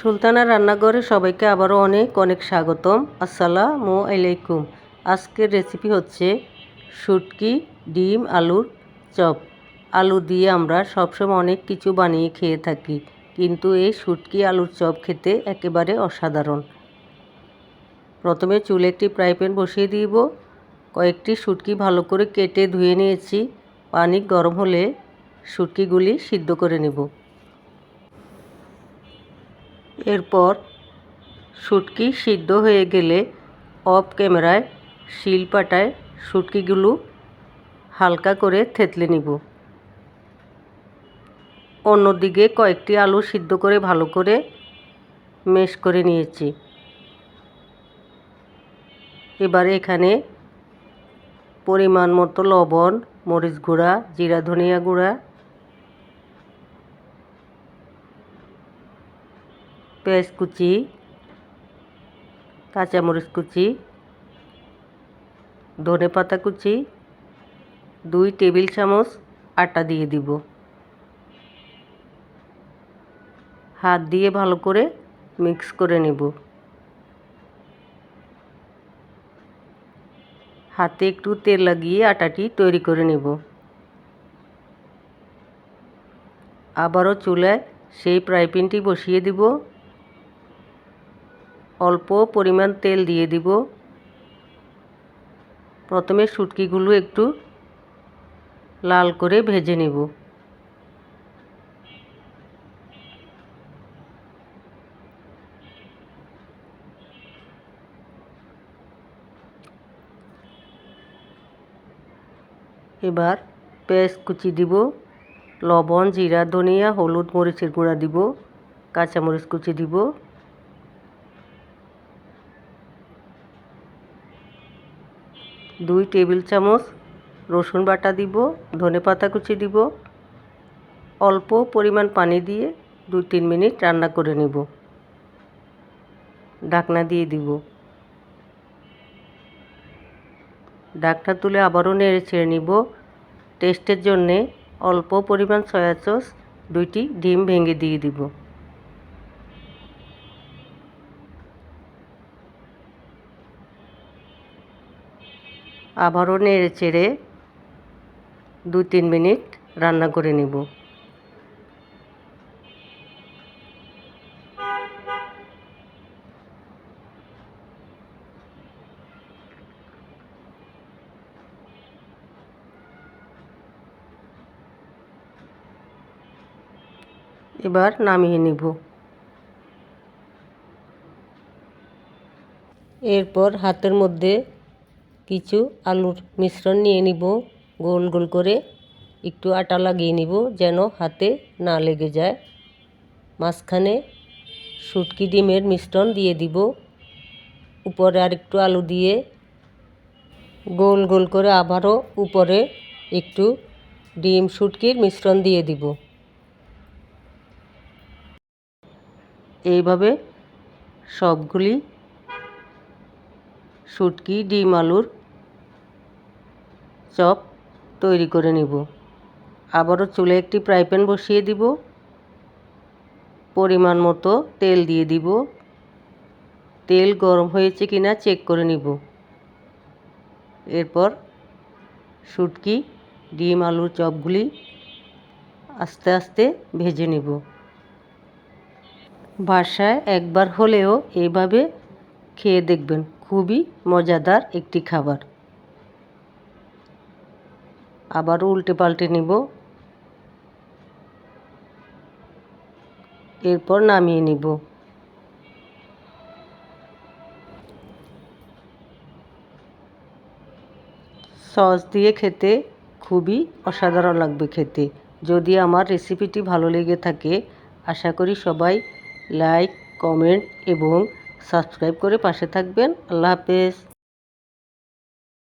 সুলতানা রান্নাঘরে সবাইকে আবারও অনেক অনেক স্বাগতম। আসসালামু আলাইকুম। আজকের রেসিপি হচ্ছে শুটকি, ডিম, আলুর চপ। আলু দিয়ে আমরা সবসময় অনেক কিছু বানিয়ে খেয়ে থাকি, কিন্তু এই শুটকি, আলুর চপ খেতে একেবারে অসাধারণ। প্রথমে চুলে একটি ফ্রাই প্যান বসিয়ে দিব। কয়েকটি শুটকি ভালো করে কেটে ধুয়ে নিয়েছি। পানি গরম হলে শুটকিগুলি সিদ্ধ করে নেব। এরপর শুটকি সিদ্ধ হয়ে গেলে অফ ক্যামেরায় শিল পাটায় শুটকিগুলো হালকা করে থেতলে নিব। অন্যদিকে কয়েকটি আলু সিদ্ধ করে ভালো করে মেশ করে নিয়েছি। এবারে এখানে পরিমাণ মতো লবণ, মরিচ গুঁড়া, জিরা, ধনিয়া গুঁড়া পেঁয়াজ কুচি, কাঁচামরিচ কুচি ধনে পাতা কুচি, দুই টেবিল চামচ আটা দিয়ে দিব। হাত দিয়ে ভালো করে মিক্স করে নেব। হাতে একটু তেল লাগিয়ে আটাটি তৈরি করে নেব। আবারও চুলায় সেই ফ্রাই প্যানটি বসিয়ে দিব। অল্প পরিমাণ তেল দিয়ে দিব। প্রথমে শুটকিগুলো একটু লাল করে ভেজে নেব। এবার পেঁয়াজ কুচি দিব, লবণ, জিরা, ধনিয়া, হলুদ, মরিচের গুঁড়া দিব, কাঁচামরিচ কুচি দিব। দুই টেবিল চামচ রসুন বাটা দিব, ধনে পাতা কুচি দিব, অল্প পরিমাণ পানি দিয়ে দুই তিন মিনিট রান্না করে নেব। ঢাকনা দিয়ে দিব। ডাকটা তুলে আবারও নেড়ে ছেড়ে নিব। টেস্টের জন্যে অল্প পরিমাণ সয়া সস, দুইটি ডিম ভেঙে দিয়ে দিব। আবারও নেড়ে চেড়ে দু তিন মিনিট রান্না করে নেব। এবার নামিয়ে নিব। এরপর হাতের মধ্যে কিছু আলুর মিশ্রণ নিয়ে নিব। গোল গোল করে একটু আটা লাগিয়ে নিব যেন হাতে না লেগে যায়। মাঝখানে শুটকি ডিমের মিশ্রণ দিয়ে দিব। উপরে আর একটু আলু দিয়ে গোল গোল করে আবারও উপরে একটু ডিম শুটকির মিশ্রণ দিয়ে দিব। এইভাবে সবগুলি শুটকি, ডিম, আলুর চপ তৈরি করে নিব। আবারও চুলে একটি ফ্রাই প্যান বসিয়ে দিব। পরিমাণ মতো তেল দিয়ে দিব। তেল গরম হয়েছে কিনা চেক করে নিব। এরপর শুটকি, ডিম, আলুর চপগুলি আস্তে আস্তে ভেজে নিব। বাসায় একবার হলেও এইভাবে খেয়ে দেখবেন, খুবই মজাদার একটি খাবার। আবারও উল্টে পাল্টে নিব। এরপর নামিয়ে নিব। সস দিয়ে খেতে খুবই অসাধারণ লাগবে খেতে। যদি আমার রেসিপিটি ভালো লেগে থাকে, আশা করি সবাই লাইক, কমেন্ট এবং সাবস্ক্রাইব করে পাশে থাকবেন। আল্লাহ হাফেজ।